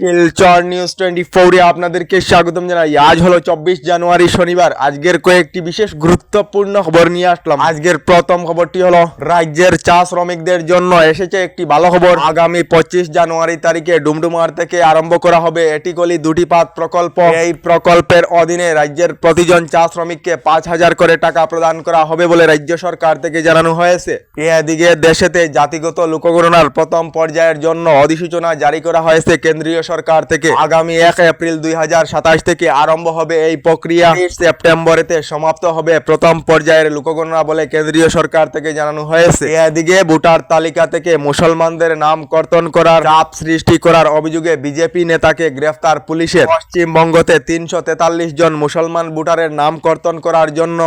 Silchar news twenty ফোরে আপনাদেরকে স্বাগতম জানাই। আজ হলো চব্বিশ জানুয়ারি শনিবার। আজকের কয়েকটি বিশেষ গুরুত্বপূর্ণ খবর নিয়ে আসলাম। আজকের প্রথম খবরটি হলো, রাজ্যের চা শ্রমিকদের জন্য এসেছে একটি ভালো খবর। আগামী পঁচিশ জানুয়ারি তারিখে ডুমডুমার থেকে আরম্ভ করা হবে এটিকলি দুটি পাত প্রকল্প। এই প্রকল্পের অধীনে রাজ্যের প্রতিজন চা শ্রমিককে পাঁচ হাজার করে টাকা প্রদান করা হবে বলে রাজ্য সরকার থেকে জানানো হয়েছে। এদিকে দেশেতে জাতিগত লোকগণনার প্রথম পর্যায়ের জন্য অধিসূচনা জারি করা হয়েছে। কেন্দ্রীয় সরকার থেকে আগামী এক এপ্রিল দুই সাতাশ থেকে আরম্ভ হবে এই প্রক্রিয়া। সেপ্টেম্বরেতে সমাপ্ত হবে প্রথম পর্যায়ের লোকগণনা বলে কেন্দ্রীয় সরকার থেকে জানানো হয়েছে। এদিকে ভোটার তালিকা থেকে মুসলমানদের নাম কর্তন করার চাপ সৃষ্টি করার অভিযোগে বিজেপি নেতাকে গ্রেফতার পুলিশের। পশ্চিমবঙ্গতে তিনশো তেতাল্লিশ জন মুসলমান ভোটারের নাম কর্তন করার জন্য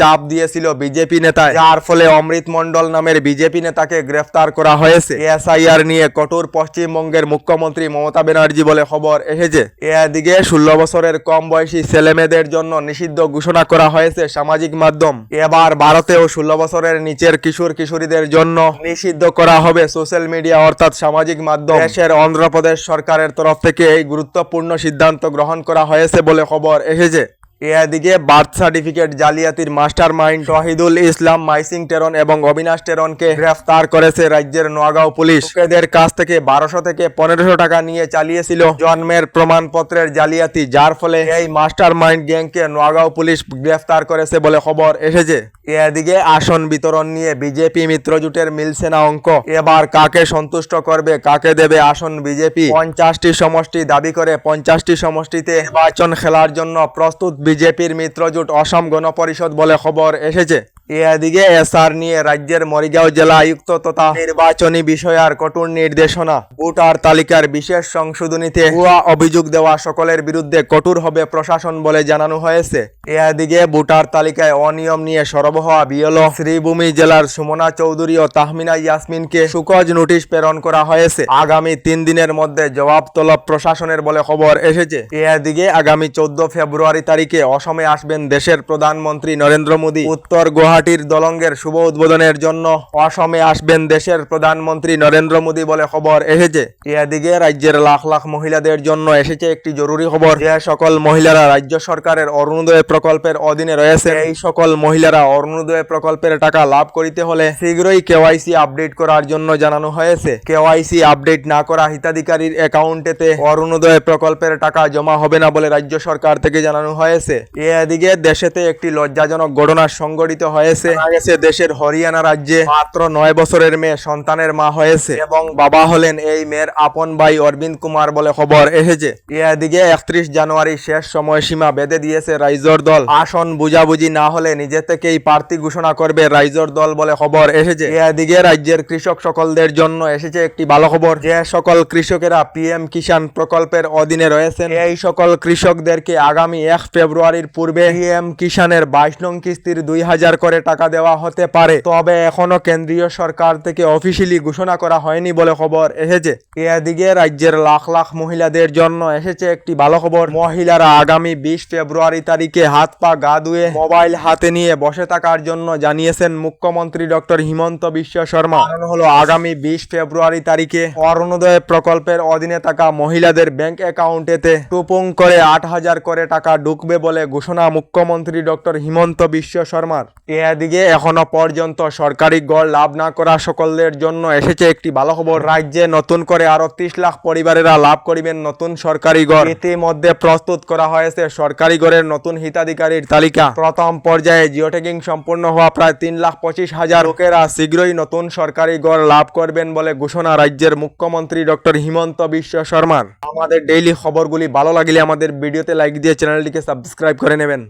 চাপ দিয়েছিল বিজেপি নেতা। যার ফলে অমৃত মন্ডল নামের বিজেপি নেতাকে গ্রেফতার করা হয়েছে। এসআইআর নিয়ে কঠোর পশ্চিমবঙ্গের মুখ্যমন্ত্রী মমতা ব্যানার্জি বলে খবর এসেছে এদিকে ষোলো বছরের কম বয়সী ছেলেমেয়েদের জন্য নিষিদ্ধ ঘোষণা করা হয়েছে সামাজিক মাধ্যম। এবার ভারতেও ষোলো বছরের নিচের কিশোর কিশোরীদের জন্য নিষিদ্ধ করা হবে সোশ্যাল মিডিয়া অর্থাৎ সামাজিক মাধ্যম। দেশের অন্ধ্রপ্রদেশ সরকারের তরফ থেকে এই গুরুত্বপূর্ণ সিদ্ধান্ত গ্রহণ করা হয়েছে বলে খবর এসেছে এদিকে বার্থ সার্টিফিকেট জালিয়াতির মাস্টার মাইন্ড শহীদুল ইসলাম, মাইসিং টেরন এবং অবিনাশ টেরনকে গ্রেফতার করেছে রাজ্যের নোয়াগাঁও পুলিশ। এদের কাছ থেকে বারোশো থেকে পনেরোশো টাকা নিয়ে চালিয়েছিল জন্মের প্রমাণপত্রের জালিয়াতি, যার ফলে এই মাস্টার মাইন্ড গ্যাংকে নোয়াগাঁও পুলিশ গ্রেফতার করেছে বলে খবর এসেছে। এদিকে আসন বিতরণ নিয়ে বিজেপি মিত্রজোটের মিলছে না অঙ্ক। এবার কাকে সন্তুষ্ট করবে, কাকে দেবে আসন বিজেপি? পঞ্চাশটি সমষ্টি দাবি করে পঞ্চাশটি সমষ্টিতে নির্বাচন খেলার জন্য প্রস্তুত বিজেপির মিত্রজোট অসম গণপরিষদ বলে খবর এসেছে। এদিকে এসআর নিয়ে রাজ্যের মরিগাঁও জেলা আয়ুক্ত তথা নির্বাচনী বিষয়ার কঠোর নির্দেশনা। ভোটার তালিকার বিশেষ সংশোধনীতে ভুয়া অভিযোগ দেওয়া সকলের বিরুদ্ধে কঠোর হবে প্রশাসন বলে জানানো হয়েছে। এদিকে ভোটার তালিকায় অনিয়ম নিয়ে সরব হওয়া শ্রীভূমি জেলার সুমনা চৌধুরী ও তাহমিনা ইয়াসমিনকে সুকজ নোটিশ প্রেরণ করা হয়েছে। আগামী তিন দিনের মধ্যে জবাব তলব প্রশাসনের বলে খবর এসেছে। এদিকে আগামী চোদ্দ ফেব্রুয়ারি তারিখে অসমে আসবেন দেশের প্রধানমন্ত্রী নরেন্দ্র মোদী। উত্তর গুয়াহাটির দলঙ্গের শুভ উদ্বোধনের জন্য অসমে আসবেন দেশের প্রধানমন্ত্রী নরেন্দ্র মোদী বলে খবর এসেছে। এদিকে রাজ্যের লাখ লাখ মহিলাদের জন্য এসেছে একটি জরুরি খবর। যে সকল মহিলারা রাজ্য সরকারের অরুণোদয় প্রকল্পের অধীনে রয়েছে এই সকল মহিলারা অরুণোদয় প্রকল্পের টাকা লাভ করিতে হলে শীঘ্রই কেওয়াইসি আপডেট করার জন্য জানানো হয়েছে। কেওয়াইসি আপডেট না করা হিতাধিকারীর অ্যাকাউন্টেতে অরুণোদয় প্রকল্পের টাকা জমা হবে না বলে রাজ্য সরকার থেকে জানানো হয়েছে। এদিকে দেশেতে একটি লজ্জাজনক ঘটনা সংঘটিত হয়েছে। জানা গেছে দেশের হরিয়ানা রাজ্যে। মাত্র নয় বছরের মেয়ে, সন্তানের মা হয়েছে। এবং বাবা হলেন এই মেয়ের আপন ভাই অরবিন্দ কুমার বলে খবর এসেছে। এদিকে একত্রিশ জানুয়ারি শেষ সময়সীমা বেঁধে দিয়েছে রাইজর দল। আসন বুঝাবুঝি না হলে নিজে থেকেই প্রার্থী ঘোষণা করবে রাইজর দল বলে খবর এসেছে। এদিকে রাজ্যের কৃষক সকলদের জন্য এসেছে একটি ভালো খবর। যে সকল কৃষকেরা পিএম কিষাণ প্রকল্পের অধীনে রয়েছেন, এই সকল কৃষকদেরকে আগামী এক ফেব্রুয়ারির পূর্বে পিএম কিষাণের বাইশ নং কিস্তির দুই হাজার করে টাকা দেওয়া হতে পারে। তবে এখনও কেন্দ্রীয় সরকার থেকে অফিসিয়ালি ঘোষণা করা হয়নি বলে খবর এসেছে। এদিকে রাজ্যের লাখ লাখ মহিলাদের জন্য এসেছে একটি ভালো খবর। মহিলারা আগামী বিশ ফেব্রুয়ারি তারিখে হাত পা গা ধুয়ে মোবাইল হাতে নিয়ে বসে থাকার জন্য জানিয়েছেন মুখ্যমন্ত্রী ডক্টর হিমন্ত বিশ্ব শর্মা। হলো আগামী বিশ ফেব্রুয়ারি তারিখে অরুণোদয় প্রকল্পের অধীনে থাকা মহিলাদের ব্যাংক অ্যাকাউন্টেতে টুপুং করে আট হাজার করে টাকা ঢুকবে বলে ঘোষণা মুখ্যমন্ত্রী ডক্টর হিমন্ত বিশ্ব শর্মার। এদিকে এখনও পর্যন্ত সরকারি গড় লাভ না করা সকলের জন্য এসেছে একটি ভালো খবর। রাজ্যে নতুন করে আরও ত্রিশ লাখ পরিবারেরা লাভ করিবেন নতুন সরকারি গড়। ইতিমধ্যে প্রস্তুত করা হয়েছে সরকারি গড়ের নতুন হিতাধিকারীর তালিকা। প্রথম পর্যায়ে জিওটেকিং সম্পূর্ণ হওয়া প্রায় তিন লাখ পঁচিশ হাজার লোকেরা শীঘ্রই নতুন সরকারি গড় লাভ করবেন বলে ঘোষণা রাজ্যের মুখ্যমন্ত্রী ডক্টর হিমন্ত বিশ্ব শর্মার। আমাদের ডেইলি খবরগুলি ভালো লাগলে আমাদের ভিডিওতে লাইক দিয়ে চ্যানেলটিকে সাবস্ক্রাইব করে নেবেন।